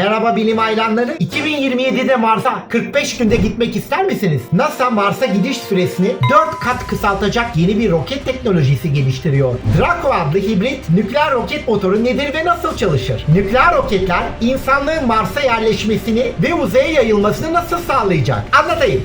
Merhaba bilim hayranları. 2027'de Mars'a 45 günde gitmek ister misiniz? NASA Mars'a gidiş süresini 4 kat kısaltacak yeni bir roket teknolojisi geliştiriyor. Draco adlı hibrit nükleer roket motoru nedir ve nasıl çalışır? Nükleer roketler insanlığın Mars'a yerleşmesini ve uzaya yayılmasını nasıl sağlayacak? Anlatayım.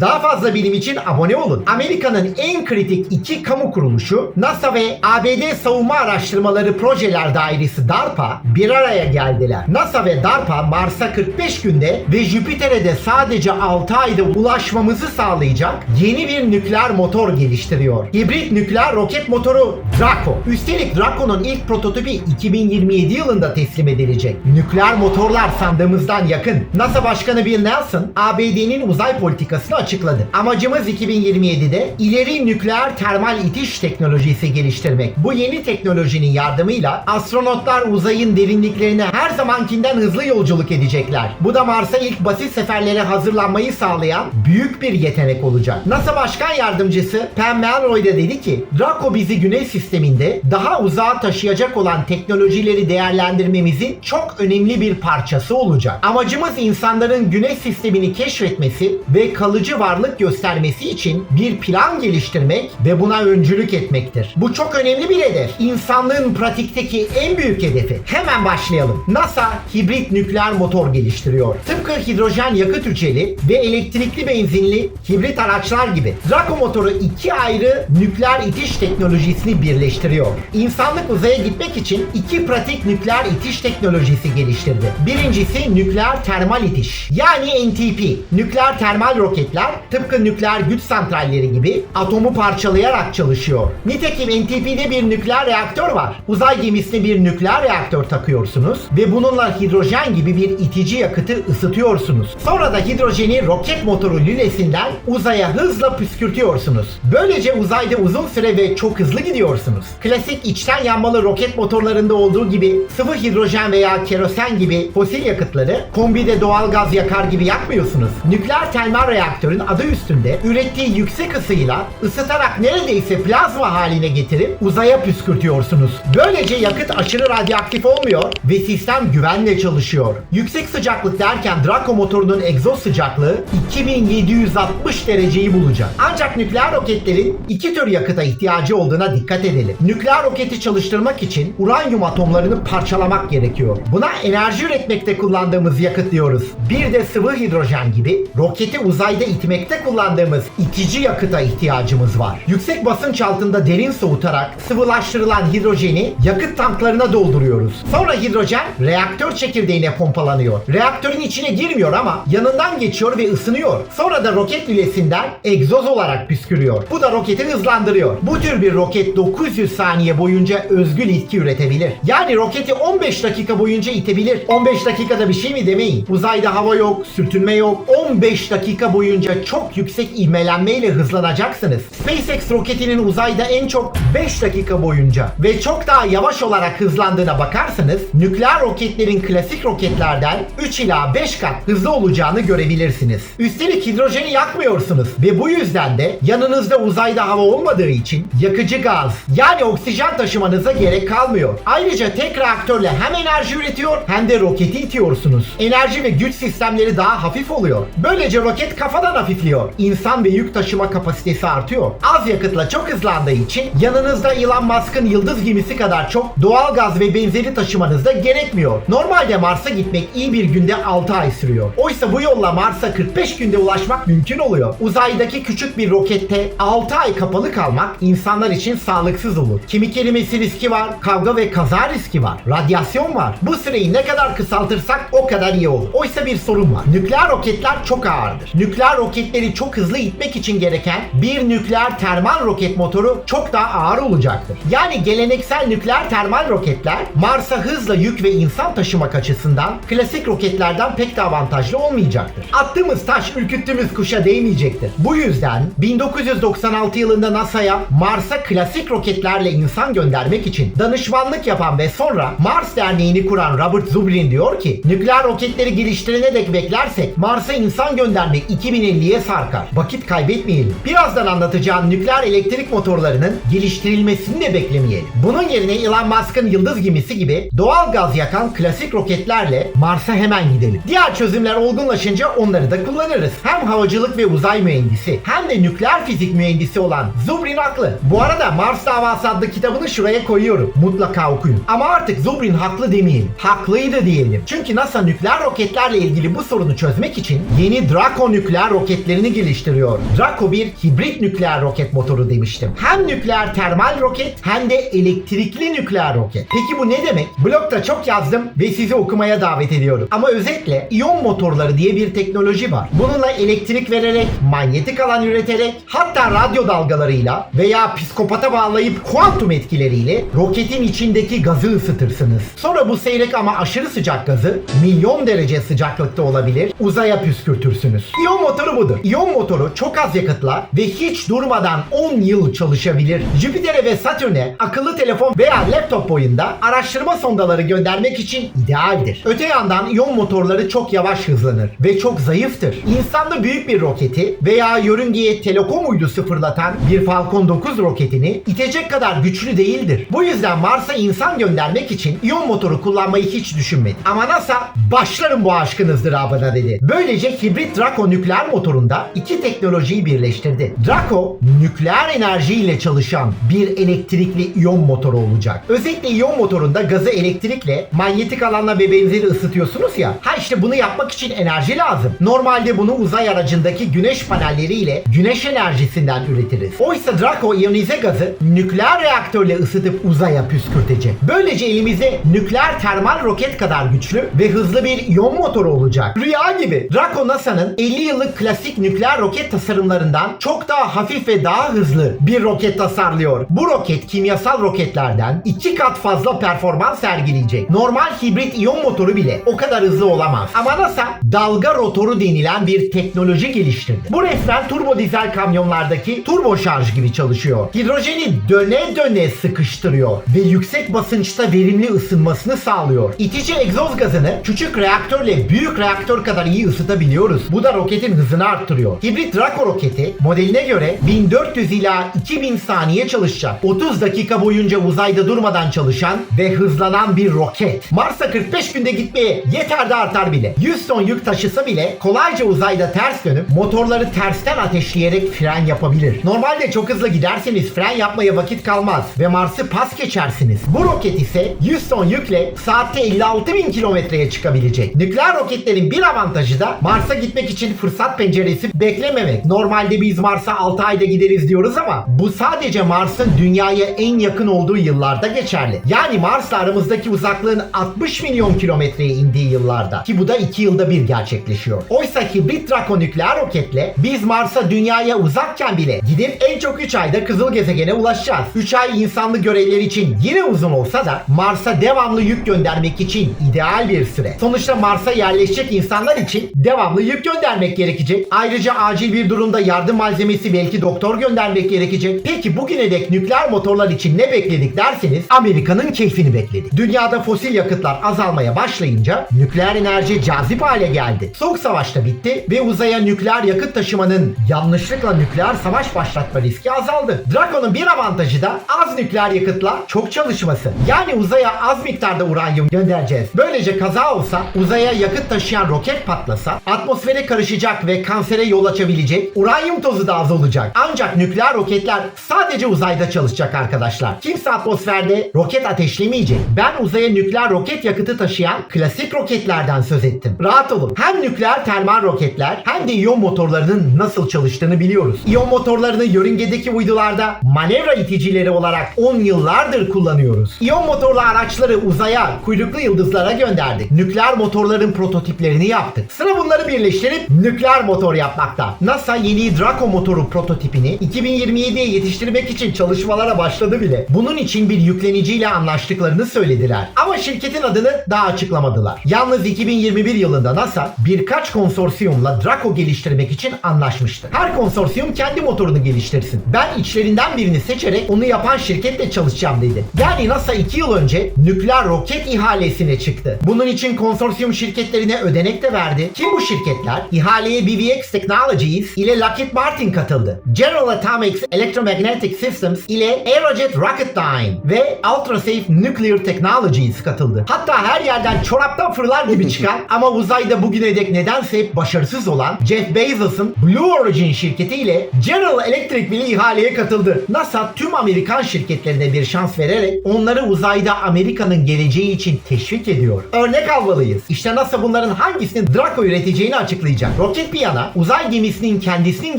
Daha fazla bilim için abone olun. Amerika'nın en kritik iki kamu kuruluşu NASA ve ABD Savunma Araştırmaları Projeler Dairesi DARPA bir araya geldiler. NASA ve DARPA Mars'a 45 günde ve Jüpiter'e de sadece 6 ayda ulaşmamızı sağlayacak yeni bir nükleer motor geliştiriyor. Hibrit nükleer roket motoru Draco. Üstelik Draco'nun ilk prototipi 2027 yılında teslim edilecek. Nükleer motorlar sandığımızdan yakın. NASA Başkanı Bill Nelson ABD'nin uzay politikasını açıkladı. Amacımız 2027'de ileri nükleer termal itiş teknolojisi geliştirmek. Bu yeni teknolojinin yardımıyla astronotlar uzayın derinliklerine her zamankinden hızlı yolculuk edecekler. Bu da Mars'a ilk basit seferlere hazırlanmayı sağlayan büyük bir yetenek olacak. NASA Başkan Yardımcısı Pam Melroy da dedi ki Draco bizi Güneş sisteminde daha uzağa taşıyacak olan teknolojileri değerlendirmemizin çok önemli bir parçası olacak. Amacımız insanların Güneş sistemini keşfetmesi ve kalıcı varlık göstermesi için bir plan geliştirmek ve buna öncülük etmektir. Bu çok önemli bir hedef. İnsanlığın pratikteki en büyük hedefi. Hemen başlayalım. NASA hibrit nükleer motor geliştiriyor. Tıpkı hidrojen yakıt hücreli ve elektrikli benzinli hibrit araçlar gibi. Draco motoru iki ayrı nükleer itiş teknolojisini birleştiriyor. İnsanlık uzaya gitmek için iki pratik nükleer itiş teknolojisi geliştirdi. Birincisi nükleer termal itiş. Yani NTP. Nükleer termal roketler tıpkı nükleer güç santralleri gibi atomu parçalayarak çalışıyor. Nitekim NTP'de bir nükleer reaktör var. Uzay gemisine bir nükleer reaktör takıyorsunuz ve bununla hidrojen gibi bir itici yakıtı ısıtıyorsunuz. Sonra da hidrojeni roket motoru lülesinden uzaya hızla püskürtüyorsunuz. Böylece uzayda uzun süre ve çok hızlı gidiyorsunuz. Klasik içten yanmalı roket motorlarında olduğu gibi sıvı hidrojen veya kerosen gibi fosil yakıtları kombide doğal gaz yakar gibi yakmıyorsunuz. Nükleer termal reaktörün adı üstünde ürettiği yüksek ısıyla ısıtarak neredeyse plazma haline getirip uzaya püskürtüyorsunuz. Böylece yakıt aşırı radyoaktif olmuyor ve sistem güvenle çalışıyor. Yüksek sıcaklık derken Draco motorunun egzoz sıcaklığı 2760 dereceyi bulacak. Ancak nükleer roketlerin iki tür yakıta ihtiyacı olduğuna dikkat edelim. Nükleer roketi çalıştırmak için uranyum atomlarını parçalamak gerekiyor. Buna enerji üretmekte kullandığımız yakıt diyoruz. Bir de sıvı hidrojen gibi roketi uzayda itmekte kullandığımız itici yakıta ihtiyacımız var. Yüksek basınç altında derin soğutarak sıvılaştırılan hidrojeni yakıt tanklarına dolduruyoruz. Sonra hidrojen reaktör çekirdeğine pompalanıyor. Reaktörün içine girmiyor ama yanından geçiyor ve ısınıyor. Sonra da roket lülesinden egzoz olarak püskürüyor. Bu da roketi hızlandırıyor. Bu tür bir roket 900 saniye boyunca özgül itki üretebilir. Yani roketi 15 dakika boyunca itebilir. 15 dakikada bir şey mi demeyin. Uzayda hava yok, sürtünme yok. 15 dakika boyunca çok yüksek ivmelenmeyle hızlanacaksınız. SpaceX roketinin uzayda en çok 5 dakika boyunca ve çok daha yavaş olarak hızlandığına bakarsanız nükleer roketlerin klasik roketlerden 3 ila 5 kat hızlı olacağını görebilirsiniz. Üstelik hidrojeni yakmıyorsunuz ve bu yüzden de yanınızda uzayda hava olmadığı için yakıcı gaz yani oksijen taşımanıza gerek kalmıyor. Ayrıca tek reaktörle hem enerji üretiyor hem de roketi itiyorsunuz. Enerji ve güç sistemleri daha hafif oluyor. Böylece roket kafadan hafifliyor. İnsan ve yük taşıma kapasitesi artıyor. Az yakıtla çok hızlandığı için yanınızda Elon Musk'ın yıldız gemisi kadar çok doğal gaz ve benzeri taşımanız da gerekmiyor. Normalde Mars'a gitmek iyi bir günde 6 ay sürüyor. Oysa bu yolla Mars'a 45 günde ulaşmak mümkün oluyor. Uzaydaki küçük bir rokette 6 ay kapalı kalmak insanlar için sağlıksız olur. Kimi kelimesi riski var, kavga ve kaza riski var, radyasyon var. Bu süreyi ne kadar kısaltırsak o kadar iyi olur. Oysa bir sorun var. Nükleer roketler çok ağırdır. Nükleer roketleri çok hızlı itmek için gereken bir nükleer termal roket motoru çok daha ağır olacaktır. Yani geleneksel nükleer termal roketler Mars'a hızla yük ve insan taşımak açısından klasik roketlerden pek de avantajlı olmayacaktır. Attığımız taş ürküttüğümüz kuşa değmeyecektir. Bu yüzden 1996 yılında NASA'ya Mars'a klasik roketlerle insan göndermek için danışmanlık yapan ve sonra Mars Derneği'ni kuran Robert Zubrin diyor ki nükleer roketleri geliştirene dek beklersek Mars'a insan göndermek 2050 derinliğe sarkar. Vakit kaybetmeyelim. Birazdan anlatacağım nükleer elektrik motorlarının geliştirilmesini de beklemeyelim. Bunun yerine Elon Musk'ın yıldız gemisi gibi doğal gaz yakan klasik roketlerle Mars'a hemen gidelim. Diğer çözümler olgunlaşınca onları da kullanırız. Hem havacılık ve uzay mühendisi hem de nükleer fizik mühendisi olan Zubrin haklı. Bu arada Mars Davası adlı kitabını şuraya koyuyorum. Mutlaka okuyun. Ama artık Zubrin haklı demeyelim. Haklıydı diyelim. Çünkü NASA nükleer roketlerle ilgili bu sorunu çözmek için yeni Draco nükleer roketlerini geliştiriyor. Draco bir hibrit nükleer roket motoru demiştim. Hem nükleer termal roket hem de elektrikli nükleer roket. Peki bu ne demek? Blogda çok yazdım ve sizi okumaya davet ediyorum. Ama özetle iyon motorları diye bir teknoloji var. Bununla elektrik vererek, manyetik alan üreterek, hatta radyo dalgalarıyla veya psikopata bağlayıp kuantum etkileriyle roketin içindeki gazı ısıtırsınız. Sonra bu seyrek ama aşırı sıcak gazı milyon derece sıcaklıkta olabilir uzaya püskürtürsünüz. İyon motoru budur. İyon motoru çok az yakıtla ve hiç durmadan 10 yıl çalışabilir. Jüpiter'e ve Satürn'e akıllı telefon veya laptop boyunda araştırma sondaları göndermek için idealdir. Öte yandan iyon motorları çok yavaş hızlanır ve çok zayıftır. İnsanda büyük bir roketi veya yörüngeye telekom uydusu fırlatan bir Falcon 9 roketini itecek kadar güçlü değildir. Bu yüzden Mars'a insan göndermek için iyon motoru kullanmayı hiç düşünmedi. Ama NASA başlarım bu aşkın ızdırabına dedi. Böylece hibrit Draco nükleer motorunda iki teknolojiyi birleştirdi. Draco nükleer enerjiyle çalışan bir elektrikli iyon motoru olacak. Özellikle iyon motorunda gazı elektrikle, manyetik alanla ve benzeri ısıtıyorsunuz ya. Ha işte bunu yapmak için enerji lazım. Normalde bunu uzay aracındaki güneş panelleriyle güneş enerjisinden üretiriz. Oysa Draco iyonize gazı nükleer reaktörle ısıtıp uzaya püskürtecek. Böylece elimizde nükleer termal roket kadar güçlü ve hızlı bir iyon motoru olacak. Rüya gibi. Draco NASA'nın 50 yıllık klasik nükleer roket tasarımlarından çok daha hafif ve daha hızlı bir roket tasarlıyor. Bu roket kimyasal roketlerden iki kat fazla performans sergileyecek. Normal hibrit iyon motoru bile o kadar hızlı olamaz. Ama NASA dalga rotoru denilen bir teknoloji geliştirdi. Bu refren turbo dizel kamyonlardaki turbo şarj gibi çalışıyor. Hidrojeni döne döne sıkıştırıyor ve yüksek basınçta verimli ısınmasını sağlıyor. İtici egzoz gazını küçük reaktörle büyük reaktör kadar iyi ısıtabiliyoruz. Bu da roketin hızını arttırıyor. Hibrit Draco roketi modeline göre 1400 ila 2000 saniye çalışacak. 30 dakika boyunca uzayda durmadan çalışan ve hızlanan bir roket. Mars'a 45 günde gitmeye yeter de artar bile. 100 ton yük taşısa bile kolayca uzayda ters dönüp motorları tersten ateşleyerek fren yapabilir. Normalde çok hızlı giderseniz fren yapmaya vakit kalmaz ve Mars'ı pas geçersiniz. Bu roket ise 100 ton yükle saatte 56 bin kilometreye çıkabilecek. Nükleer roketlerin bir avantajı da Mars'a gitmek için fırsat penceresi beklememek. Normalde biz Mars'a 6 ayda gideriz diyoruz ama bu sadece Mars'ın dünyaya en yakın olduğu yıllarda geçerli. Yani Mars'la aramızdaki uzaklığın 60 milyon kilometreye indiği yıllarda ki bu da 2 yılda bir gerçekleşiyor. Oysa hibrit Draco nükleer roketle biz Mars'a dünyaya uzakken bile gidip en çok 3 ayda kızıl gezegene ulaşacağız. 3 ay insanlı görevler için yine uzun olsa da Mars'a devamlı yük göndermek için ideal bir süre. Sonuçta Mars'a yerleşecek insanlar için devamlı yük göndermek gerekecek. Ayrıca acil bir durumda yardım malzemesi belki doktor göndermek gerekecek. Peki bugüne dek nükleer motorlar için ne bekledik derseniz Amerika'nın keyfini bekledik. Dünyada fosil yakıtlar azalmaya başlayınca nükleer enerji cazip hale geldi. Soğuk savaş da bitti ve uzaya nükleer yakıt taşımanın yanlışlıkla nükleer savaş başlatma riski azaldı. Draco'nun bir avantajı da az nükleer yakıtla çok çalışması. Yani uzaya az miktarda uranyum göndereceğiz. Böylece kaza olsa uzaya yakıt taşıyan roket patlasa atmosfere karışacak ve kansere yol açabilecek uranyum tozu da az olacak. Ancak nükleer roketler sadece uzayda çalışacak arkadaşlar. Kimse atmosferde roket ateşlemeyecek. Ben uzaya nükleer roket yakıtı taşıyan klasik roketlerden söz ettim. Rahat olun. Hem nükleer termal roketler hem de iyon motorlarının nasıl çalıştığını biliyoruz. İyon motorlarını yörüngedeki uydularda manevra iticileri olarak 10 yıllardır kullanıyoruz. İyon motorlu araçları uzaya, kuyruklu yıldızlara gönderdik. Nükleer motorların prototiplerini yaptık. Sıra bunları birleştirip nükleer motor yapmakta. NASA yeni Draco motoru prototipini 2027'ye yetiştirmek için çalışmalara başladı bile. Bunun için bir yükleniciyle anlaştıklarını söylediler. Ama şirketin adını daha açıklamadılar. Yalnız 2021 yılında NASA birkaç konsorsiyumla Draco geliştirmek için anlaşmıştı. Her konsorsiyum kendi motorunu geliştirsin. Ben içlerinden birini seçerek onu yapan şirketle çalışacağım dedi. Yani NASA 2 yıl önce nükleer roket ihalesine çıktı. Bunun için konsorsiyum şirketlerine ödenek de verdi. Kim bu şirketler? İhaleye BBA GDX Technologies ile Lockheed Martin katıldı. General Atomics Electromagnetic Systems ile Aerojet Rocketdyne ve Ultrasafe Nuclear Technologies katıldı. Hatta her yerden çoraptan fırlar gibi çıkan ama uzayda bugüne dek nedense hep başarısız olan Jeff Bezos'un Blue Origin şirketiyle General Electric bile ihaleye katıldı. NASA tüm Amerikan şirketlerine bir şans vererek onları uzayda Amerika'nın geleceği için teşvik ediyor. Örnek almalıyız. İşte NASA bunların hangisinin Draco üreteceğini açıklayacak. Roket bir yana uzay gemisinin kendisinin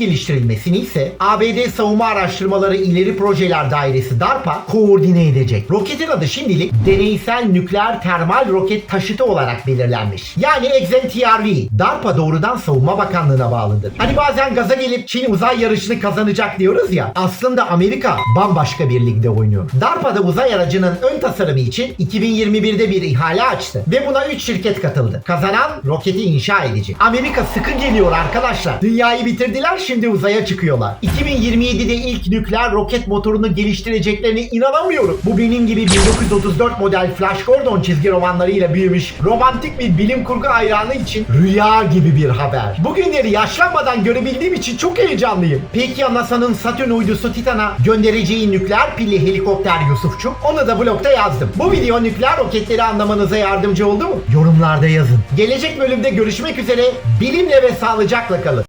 geliştirilmesini ise ABD Savunma Araştırmaları İleri Projeler Dairesi DARPA koordine edecek. Roketin adı şimdilik deneysel nükleer termal roket taşıtı olarak belirlenmiş. Yani XNTRV. DARPA doğrudan Savunma Bakanlığı'na bağlıdır. Hani bazen gaza gelip Çin uzay yarışını kazanacak diyoruz ya. Aslında Amerika bambaşka bir ligde oynuyor. DARPA da uzay aracının ön tasarımı için 2021'de bir ihale açtı. Ve buna 3 şirket katıldı. Kazanan roketi inşa edecek. Amerika sıkı geliyor arkadaşlar. Dünyayı bitirdiler şimdi uzaya çıkıyorlar. 2027'de ilk nükleer roket motorunu geliştireceklerine inanamıyorum. Bu benim gibi 1934 model Flash Gordon çizgi romanlarıyla büyümüş romantik bir bilim kurgu hayranı için rüya gibi bir haber. Bugünleri yaşlanmadan görebildiğim için çok heyecanlıyım. Peki ya NASA'nın Satürn uydusu Titan'a göndereceği nükleer pilli helikopter Yusufçuk? Onu da blogda yazdım. Bu video nükleer roketleri anlamanıza yardımcı oldu mu? Yorumlarda yazın. Gelecek bölümde görüşmek üzere. Bilimle ve sağlıcakla kalın.